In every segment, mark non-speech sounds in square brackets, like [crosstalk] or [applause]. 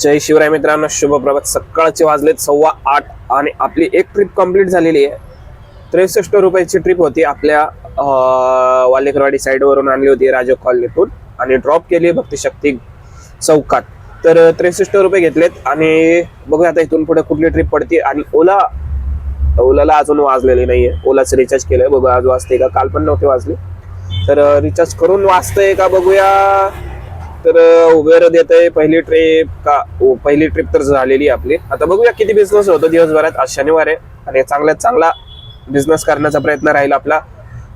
जय शिवराय मित्रांनो शुभ प्रभात. सकाळचे वाजलेत सव्वा आठ आणि आपली एक ट्रिप कंप्लीट झालेली आहे. त्रेसष्ट रुपयाची ट्रिप होती. आपल्या वालेकरवाडी साईडवरून आणली होती राजो कॉलनीतून आणि ड्रॉप केली भक्तिशक्ती चौकात. तर त्रेसष्ट रुपये घेतलेत आणि बघूया आता इथून पुढे कुठली ट्रिप पडते. आणि ओला ओलाला अजून वाजलेली नाहीये. ओलाचं रिचार्ज केलंय. बघू आज वाजते का? काल पण नव्हते वाजले. तर रिचार्ज करून वाचतंय का बघूया. तर उबेर देत आहे पहिली ट्रिप का ओ, पहिली ट्रिप तर झालेली आहे आपली. आता बघूया किती बिझनेस होतो दिवसभरात. आज शनिवार आहे आणि चांगल्यात चांगला बिझनेस करण्याचा प्रयत्न राहील आपला.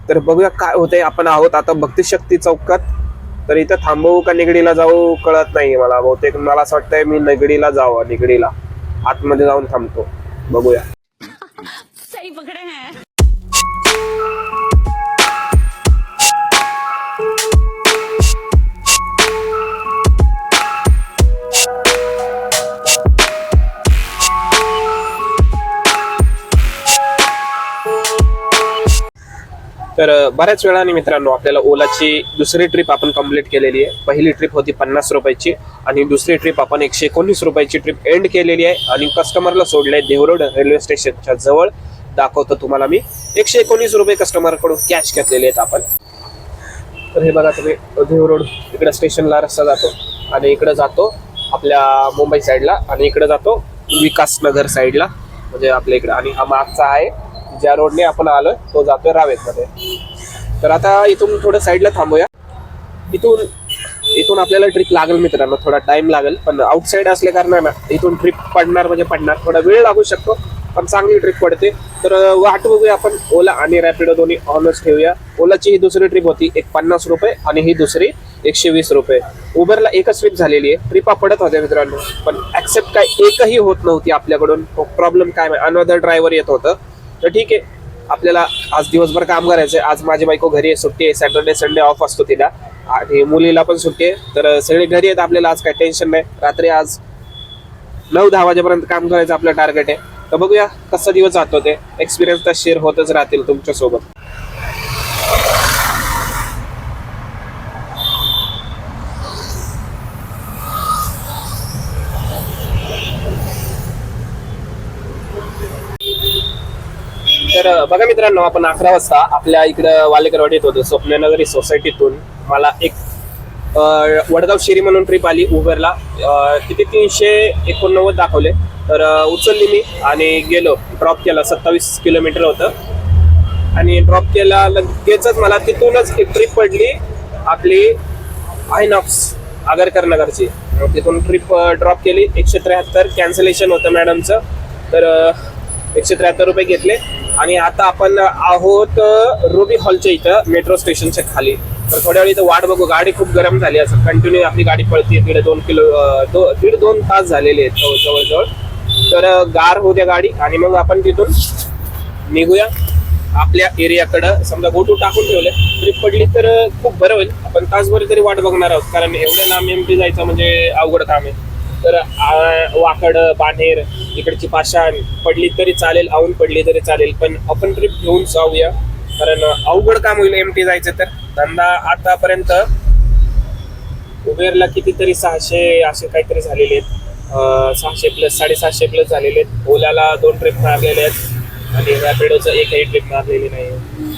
तर बघूया काय होतंय. आपण आहोत आता भक्तिशक्ती चौकात. तर इथं थांबवू का निगडीला जाऊ? कळत नाही मला. बहुतेक मला असं वाटतंय मी निगडीला जावं. निगडीला. आतमध्ये जाऊन थांबतो. बघूया. [laughs] तर बऱ्याच वेळाने मित्रांनो आपल्याला ओलाची दुसरी ट्रिप आपण कंप्लीट केलेली आहे. पहिली ट्रिप होती पन्नास रुपयाची आणि दुसरी ट्रिप आपण एकशे एकोणीस रुपयाची ट्रिप एंड केलेली आहे आणि कस्टमरला सोडलंय देवरोड रेल्वे स्टेशनच्या जवळ. दाखवतो तुम्हाला मी. एकशे एकोणीस रुपये कस्टमरकडून कॅश घेतलेले आहेत आपण. तर हे बघा तुम्ही देवरोड इकडं स्टेशनला रस्ता जातो आणि इकडं जातो आपल्या मुंबई साईडला आणि इकडं जातो विकासनगर साईडला म्हणजे आपल्या इकडं. आणि हा मागचा आहे. ज्या रोडने आपण आलोय तो जातोय रावेतमध्ये तर आता इथून थोडं साईडला थांबूया. इथून इथून आपल्याला ट्रिप लागेल मित्रांनो थोडा टाइम लागेल. पण आउटसाईड असल्या कारणानं इथून ट्रिप पडणार म्हणजे पडणार. थोडा वेळ लागू शकतो पण चांगली ट्रिप पडते. तर वाट बघूया आपण ओला आणि रॅपिडो दोन्ही ऑनच ठेवूया. ओलाची ही दुसरी ट्रिप होती एक पन्नास रुपये आणि ही दुसरी एकशे वीस रुपये. उबरला एकच ट्रिप झालेली आहे. ट्रिपा पडत होत्या मित्रांनो पण ऍक्सेप्ट काय एकही होत नव्हती आपल्याकडून. प्रॉब्लेम काय अनदर ड्रायव्हर येत होतं. तर ठीक आहे. आपल्याला आज दिवसभर काम करायचंय. आज माझी बायको घरी आहे सुट्टी आहे. सॅटर्डे संडे ऑफ असतो तिला. आणि मुलीला पण सुट्टी आहे. तर सगळे घरी आहेत आपल्याला. आज काही टेन्शन नाही. रात्री आज नऊ दहा वाजेपर्यंत काम करायचं आपलं टार्गेट आहे. तर बघूया कसा दिवस जातो ते. एक्सपिरियन्स तर शेअर होतच राहतील तुमच्यासोबत. तर बघा मित्रांनो आपण अकरा वाजता आपल्या इकडं वालेकरवाडीत होतो स्वप्ननगरी सोसायटीतून मला एक वडगाव शिरी म्हणून ट्रिप आली उबरला. किती? तीनशे एकोणनव्वद दाखवले. तर उचलली मी आणि गेलो. ड्रॉप केला सत्तावीस किलोमीटर होतं. आणि ड्रॉप केला लगेचच मला तिथूनच एक ट्रिप पडली आपली आयनॉक्स आगरकर नगरची तिथून ट्रिप ड्रॉप केली. एकशे त्र्याहत्तर कॅन्सलेशन होतं मॅडमचं तर एकशे त्र्याहत्तर रुपये घेतले. आणि आता आपण आहोत रुबी हॉलच्या इथं मेट्रो स्टेशनच्या खाली. तर थोड्या वेळ इथं वाट बघू. गाडी खूप गरम झाली असं कंटिन्यू आपली गाडी पळते दीड दोन किलो दो- दीड दोन तास झालेले आहेत जवळ- जवळजवळ. तर गार होऊ द्या गाडी. आणि मग आपण तिथून निघूया. आपल्या एरियाकडं. समजा गोटू टाकून ठेवले. तरी पडली तर खूप बरं होईल. आपण तासभर तरी वाट बघणार आहोत. कारण एवढ्या लांब एमपी जायचं म्हणजे अवघड काम आहे. तर वाकड बाणेर इकडची पाषाण पडली तरी चालेल औन पडली तरी चालेल. पण आपण ट्रिप घेऊन जाऊया. कारण अवघड काम होईल एमटी जायचं तर. धंदा आतापर्यंत उबेरला कितीतरी सहाशे असे काहीतरी झालेले आहेत. सहाशे प्लस साडेसहाशे प्लस झालेले आहेत. ओल्याला दोन ट्रिप मारलेले आहेत. आणि रॅपिडोचं एकही ट्रिप मारलेली नाही.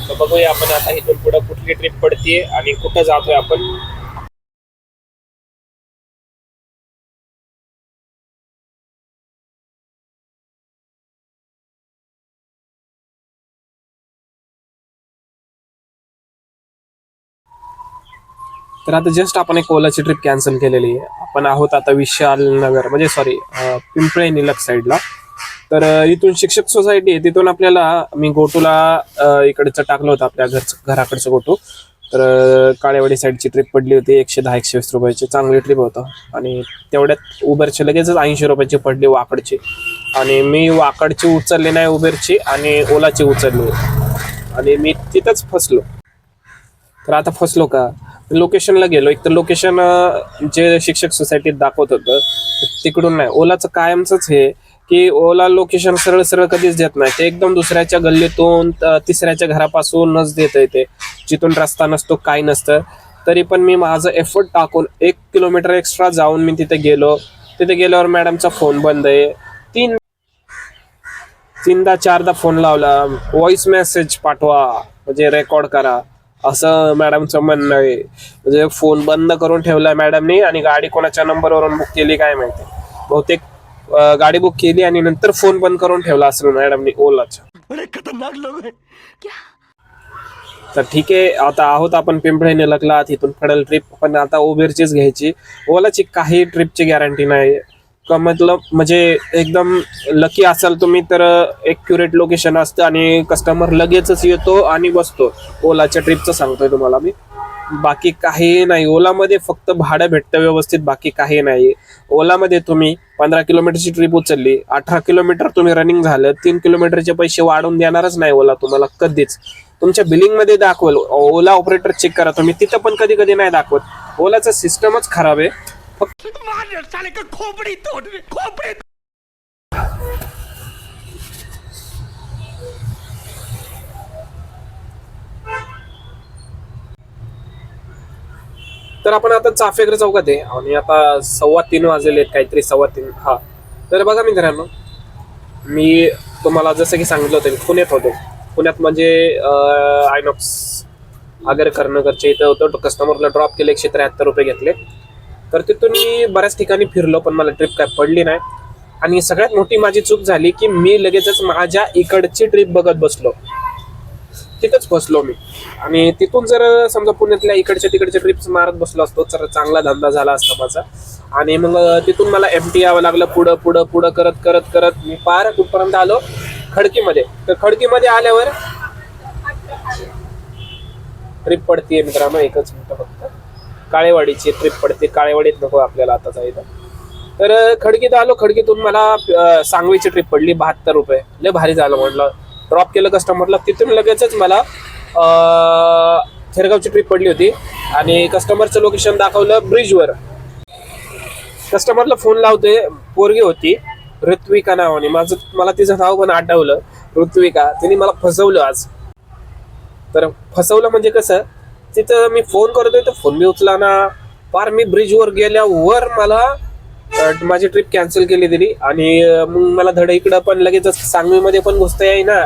तर बघूया आपण आता इथून पुढं कुठली ट्रिप पडतीये आणि कुठं जातोय आपण. तर आता जस्ट आपण एक ओलाची ट्रिप कॅन्सल केलेली आहे. आपण आहोत आता विशाल नगर म्हणजे सॉरी पिंपळे निलक साईडला तर इथून शिक्षक सोसायटी आहे तिथून आपल्याला मी गोटूला इकडचं टाकलं होतं आपल्या घरचं घराकडचं गोटू. तर काळेवाडी साईडची ट्रिप पडली होती एकशे दहा एकशे वीस रुपयाची. चांगली ट्रिप होतं. आणि तेवढ्यात उबरची लगेचच ऐंशी रुपयाची पडली वाकडची. आणि मी वाकडची उचलली नाही उबेरची आणि ओलाची उचलली. आणि मी तिथंच फसलो. तर आता फसलो का? लोकेशनला गेलो. एक तर लोकेशन जे शिक्षक सोसायटीत दाखवत होतं तिकडून नाही. ओलाचं कायमचंच हे की ओला लोकेशन सरळ सरळ कधीच देत नाही. ते एकदम दुसऱ्याच्या गल्लीतून तिसऱ्याच्या घरापासूनच देत ते. जिथून रस्ता नसतो काय नसतं. तरी पण मी माझं एफर्ट टाकून एक किलोमीटर एक्स्ट्रा जाऊन मी तिथे गेलो. तिथे गेल्यावर मॅडमचा फोन बंद आहे. तीन तीनदा चारदा फोन लावला. व्हॉइस मेसेज पाठवा. म्हणजे रेकॉर्ड करा. असं मॅडमचं म्हणणं आहे. म्हणजे फोन बंद करून ठेवला मॅडमनी आणि गाडी कोणाच्या नंबरवरून बुक केली काय माहिती. बहुतेक गाडी बुक केली आणि नंतर फोन बंद करून ठेवला असेल मॅडमनी ओलाच्या तर ठीक आहे आता आहोत आपण पिंपळे निलकला तिथून पडेल ट्रिप पण आता उबेरचीच घ्यायची. ओलाची काही ट्रिपची गॅरंटी नाही का मतलब म्हणजे एकदम लकी असाल तुम्ही तर एक्युरेट लोकेशन असतं आणि कस्टमर लगेचच येतो आणि बसतो. ओलाच्या ट्रिपचं सांगतोय तुम्हाला मी. बाकी काही नाही. ओलामध्ये फक्त भाडं भेटतं व्यवस्थित बाकी काही नाही. ओलामध्ये तुम्ही पंधरा किलोमीटरची ट्रिप उचलली अठरा किलोमीटर तुम्ही रनिंग झालं तीन किलोमीटरचे पैसे वाढवून देणारच नाही ओला तुम्हाला कधीच. तुमच्या बिलिंगमध्ये दाखवल. ओला ऑपरेटर चेक करा तुम्ही. तिथं पण कधी कधी नाही दाखवत. ओलाचं सिस्टमच खराब आहे. फक्त तर आपण आता चाफेकर चौकात आहे आणि आता सव्वा तीन वाजलेले आहेत काहीतरी सव्वा तीन. हा. तर बघा मित्रांनो मी तुम्हाला जसं की सांगितलं होतं मी पुण्यात होतो. पुण्यात म्हणजे आयनॉक्स आगर कर्णकरच्या इथं होतो. कस्टमरला ड्रॉप केले एकशे त्र्याहत्तर रुपये घेतले. तर तिथून मी बऱ्याच ठिकाणी फिरलो पण मला ट्रिप काय पडली नाही. आणि सगळ्यात मोठी माझी चूक झाली की मी लगेचच माझ्या इकडची ट्रिप बघत बसलो. तिथंच बसलो मी. आणि तिथून जर समजा पुण्यातल्या इकडच्या तिकडच्या ट्रिप्स मारत बसलो असतो तर चांगला धंदा झाला असता माझा. आणि मग तिथून मला एम टी यावं लागलं पुढं पुढं पुढं करत करत करत. मी पार कुठपर्यंत आलो? खडकीमध्ये. तर खडकीमध्ये आल्यावर ट्रिप पडतीये मित्रांनो एकच मिनिट फक्त. काळेवाडीची ट्रिप पडते. काळेवाडीत नको आपल्याला आता जायला. तर खडकीत आलो. खडकीतून मला सांगवीची ट्रिप पडली. बहात्तर रुपये. लय भारी झालं म्हटलं. ड्रॉप केलं कस्टमरला तिथून लगेचच मला अं, थेरगावची ट्रिप पडली होती. आणि कस्टमरचं लोकेशन दाखवलं ब्रिजवर कस्टमरला फोन लावतोय. पोरगी होती. ऋत्विका नावाने. माझं मला तिचं नाव पण आठवलं. ऋत्विका. तिने मला फसवलं आज. तर फसवलं म्हणजे कसं तिथं मी फोन करतोय तर फोन मी उचला ना फार मी ब्रिजवर गेल्यावर मला माझी ट्रिप कॅन्सल केली दिली आणि मग मला धड इकडं पण लगेच सांगवीमध्ये पण घुसता येईना.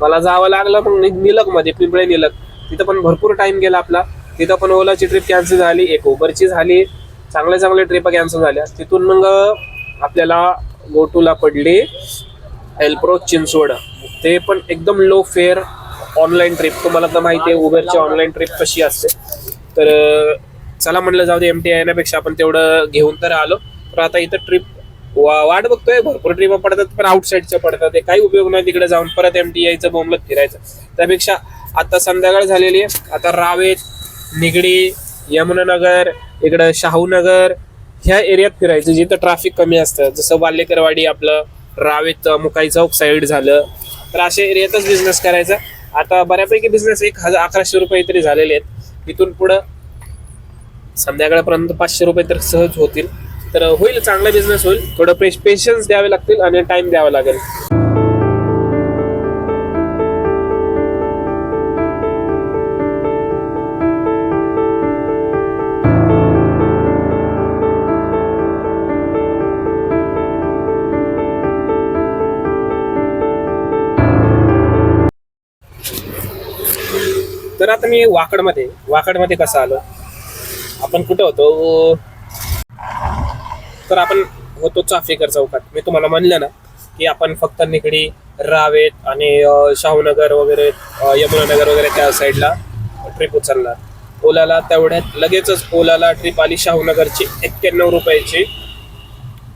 मला जावं लागलं मग निलक निलकमध्ये पिंपळे निलक. तिथं पण भरपूर टाइम गेला आपला. तिथं पण ओलाची ट्रिप कॅन्सल झाली एक उबरची झाली. चांगल्या चांगल्या ट्रिप कॅन्सल झाल्या. तिथून मग आपल्याला गोटूला पडली एल्प्रो चिंचवड. ते पण एकदम लो फेअर ऑनलाईन ट्रिप तुम्हाला तर माहिती आहे उबरची ऑनलाईन ट्रिप कशी असते. तर चला म्हणलं जाऊ दे एम टी येण्यापेक्षा आपण तेवढं घेऊन तर आलो. तर आता इथं ट्रिप वा वाट बघतोय भरपूर ट्रिप पडतात पण आउटसाईडच्या पडतात. ते काही उपयोग नाही तिकडे जाऊन परत एम टी यायचं बोंबलत फिरायचं. त्यापेक्षा आता संध्याकाळ झालेली आहे. आता रावेत निगडी यमुनानगर इकडं शाहूनगर ह्या एरियात फिरायचं जिथं ट्रॅफिक कमी असतं. जसं वाल्लेकरवाडी आपलं रावेत मुकाई चौक साईड झालं. तर अशा एरियातच बिझनेस करायचा. आता बऱ्यापैकी बिझनेस एक हजार अकराशे रुपये तरी झालेले आहेत. इथून पुढं संध्याकाळपर्यंत पाचशे रुपये तर सहज होतील. तर होईल चांगला बिझनेस होईल. थोडं पेशन्स द्यावे लागतील आणि टाइम द्यावा लागेल. तर आता मी वाकडमध्ये वाकडमध्ये कसं आलो? आपण कुठं होतो? तर आपण होतो चाफेकर चौकात. मी तुम्हाला म्हणलं ना की आपण फक्त निकडी रावेत आणि शाहूनगर वगैरे यमुनानगर वगैरे त्या साईडला ट्रिप उचलणार. ओलाला तेवढ्यात लगेचच ओलाला ट्रिप आली शाहूनगरची एक्क्याण्णव रुपयाची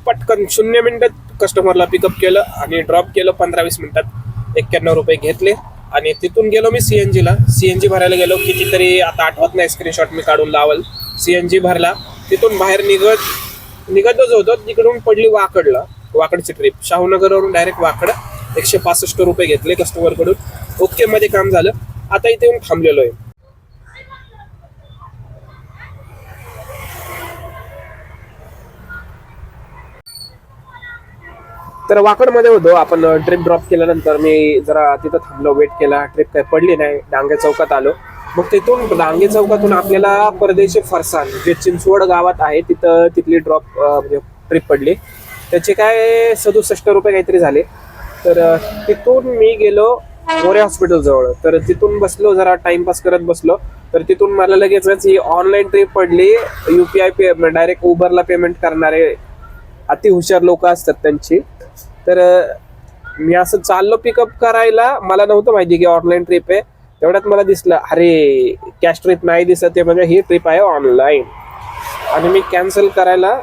पटकन शून्य मिनिटात कस्टमरला पिकअप केलं आणि ड्रॉप केलं पंधरा वीस मिनिटात एक्क्याण्णव रुपये घेतले. आणि तिथून गेलो मी सीएनजी ला. सीएनजी भरायला गेलो. कितीतरी आता आठवत नाही स्क्रीनशॉट मी काढून लावल. सीएनजी भरला. तिथून बाहेर निघत निघतच होतो. तिकडून पडली वाकडला. वाकडची ट्रिप शाहूनगरवरून डायरेक्ट वाकड. एकशे पासष्ट रुपये घेतले कस्टमरकडून ओके मध्ये काम झालं. आता इथे येऊन थांबलेलो आहे. तर वाकडमध्ये होतो. आपण ट्रिप ड्रॉप केल्यानंतर मी जरा तिथं थांबलो वेट केला. ट्रिप काही पडली नाही. डांगे चौकात आलो. मग तिथून डांगे चौकातून आपल्याला परदेशी फरसान जे चिंचवड गावात आहे तिथं तिथली ड्रॉप म्हणजे ट्रिप पडली. त्याचे काय सदुसष्ट रुपये काहीतरी झाले. तर तिथून मी गेलो मोरे हॉस्पिटल जवळ. तर तिथून बसलो जरा टाइमपास करत बसलो. तर तिथून मला लगेचच ही ऑनलाईन ट्रिप पडली. युपीआय पे डायरेक्ट उबरला पेमेंट करणारे अति हुशार लोक असतात त्यांची. तर मी असं चाललो पिकअप करायला मला नव्हतं माहिती की ऑनलाईन ट्रिप आहे. तेवढ्यात मला दिसलं अरे कॅश ट्रिप नाही दिसत आहे म्हणजे ही ट्रिप आहे ऑनलाईन आणि मी कॅन्सल करायला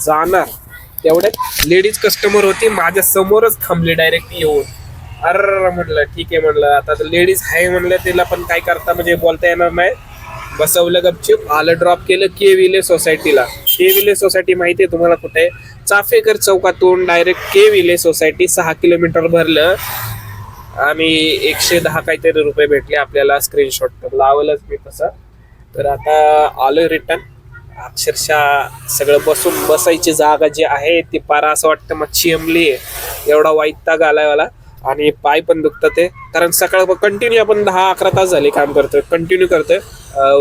जाणार. तेवढ्यात लेडीज कस्टमर होती माझ्या समोरच थांबली डायरेक्ट येऊन. अर म्हटलं ठीक आहे म्हणलं आता लेडीज आहे म्हणलं तिला पण काय करता म्हणजे बोलता येणार नाही. बसवलं गपचिप. आलं ड्रॉप केलं के विले सोसायटीला के विले सोसायटी माहिती आहे तुम्हाला कुठे? आहे? चाफेकर चौकातून डायरेक्ट के विले सोसायटी सहा किलोमीटर भरलं. आणि एकशे दहा काहीतरी रुपये भेटले आपल्याला स्क्रीनशॉट तर लावलंच मी तसं. तर आता आलो रिटर्न अक्षरशः सगळं बसून बसायची जागा जी आहे ती पारा असं वाटतं मच्छी अमली आहे. एवढा ताग आलाय मला. आणि पाय पण दुखतात ते. कारण सकाळ कंटिन्यू आपण दहा अकरा तास झाले काम करतोय. कंटिन्यू करतोय.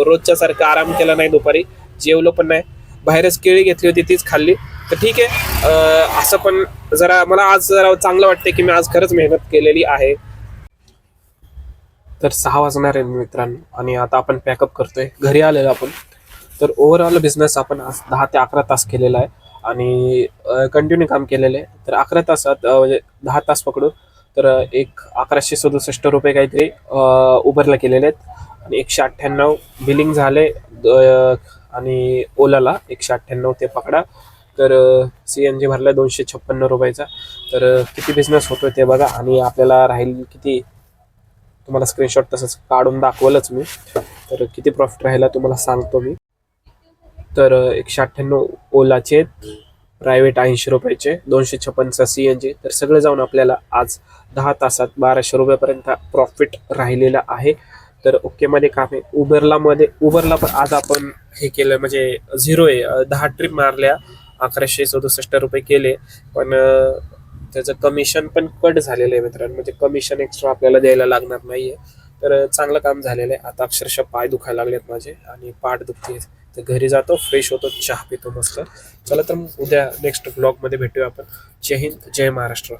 रोजच्या सारखं आराम केला नाही दुपारी. जेवलो पण नाही. बाहेरच केळी घेतली होती तीच खाल्ली. तर ठीक आहे. असं पण जरा मला आज जरा चांगलं वाटतं की मी आज खरंच मेहनत केलेली आहे. तर सहा वाजणार आहे मित्रांनो. आणि आता आपण पॅकअप करतोय. घरी आलेलो आपण. तर ओव्हरऑल बिझनेस आपण आज दहा ते अकरा तास केलेला आहे. आणि कंटिन्यू काम केलेलं आहे. तर अकरा तासात म्हणजे दहा तास पकडू तर एक अकराशे सदुसष्ट रुपये काहीतरी अं, उबरला केलेले आहेत. आणि एकशे अठ्ठ्याण्णव बिलिंग झाले आणि ओलाला एकशे अठ्ठ्याण्णव ते पकडा. तर सी एन जी भरला दोनशे छप्पन्न रुपयाचा. तर किती बिझनेस होतोय ते बघा. आणि आपल्याला राहील किती? तुम्हाला स्क्रीनशॉट तसंच काढून दाखवलंच मी. तर किती प्रॉफिट राहिला तुम्हाला सांगतो मी. तर एकशे अठ्ठ्याण्णव ओलाचे प्रायव्हेट ऐंशी रुपयाचे दोनशे छप्पनचा सी एन जी तर सगळं जाऊन आपल्याला आज दहा तासात बाराशे रुपयापर्यंत प्रॉफिट राहिलेला आहे. तर ओकेमध्ये काम आहे. उबरला मध्ये उबरला पण आज आपण हे केलं म्हणजे झिरो आहे. दहा ट्रिप मारल्या अकराशे सदुसष्ट रुपये केले. पण त्याचं कमिशन पण कट झालेलं आहे मित्रांनो. म्हणजे कमिशन एक्स्ट्रा आपल्याला द्यायला लागणार नाहीये. तर चांगलं काम झालेलं आहे. आता अक्षरशः पाय दुखायला लागलेत माझे आणि पाठ दुखते तर घरी जातो फ्रेश होतो चहा पितो मस्त. चला तर मग उद्या नेक्स्ट ब्लॉगमध्ये भेटूया आपण. जय हिंद जय महाराष्ट्र.